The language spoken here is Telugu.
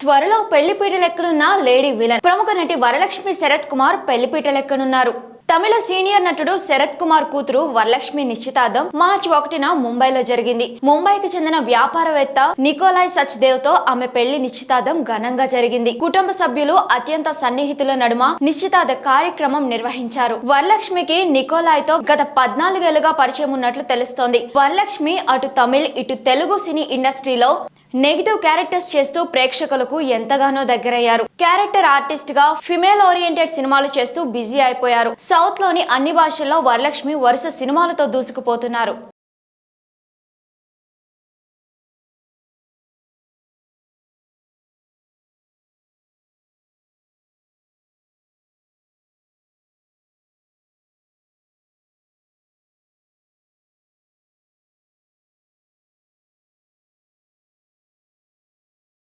త్వరలో పెళ్ళిపీట లెక్కనున్న లేడీ విలన్. ప్రముఖ నటి వరలక్ష్మి శరత్ కుమార్ పెళ్ళిపీట లెక్కనున్నారు. తమిళ సీనియర్ నటుడు శరత్ కుమార్ కూతురు వరలక్ష్మి నిశ్చితార్థం మార్చి ఒకటిన ముంబైలో జరిగింది. ముంబైకి చెందిన వ్యాపారవేత్త నికోలాయ్ సచ్దేవ్తో ఆమె పెళ్ళి నిశ్చితార్థం ఘనంగా జరిగింది. కుటుంబ సభ్యులు అత్యంత సన్నిహితుల నడుమ నిశ్చితార్థ కార్యక్రమం నిర్వహించారు. వరలక్ష్మికి నికోలాయ్తో గత పద్నాలుగేళ్ళుగా పరిచయం ఉన్నట్లు తెలుస్తోంది. వరలక్ష్మి అటు తమిళ్ ఇటు తెలుగు సినీ ఇండస్ట్రీలో నెగిటివ్ క్యారెక్టర్స్ చేస్తూ ప్రేక్షకులకు ఎంతగానో దగ్గరయ్యారు. క్యారెక్టర్ ఆర్టిస్ట్గా ఫిమేల్ ఓరియంటెడ్ సినిమాలు చేస్తూ బిజీ అయిపోయారు. సౌత్లోని అన్ని భాషల్లో వరలక్ష్మి వరుస సినిమాలతో దూసుకుపోతున్నారు.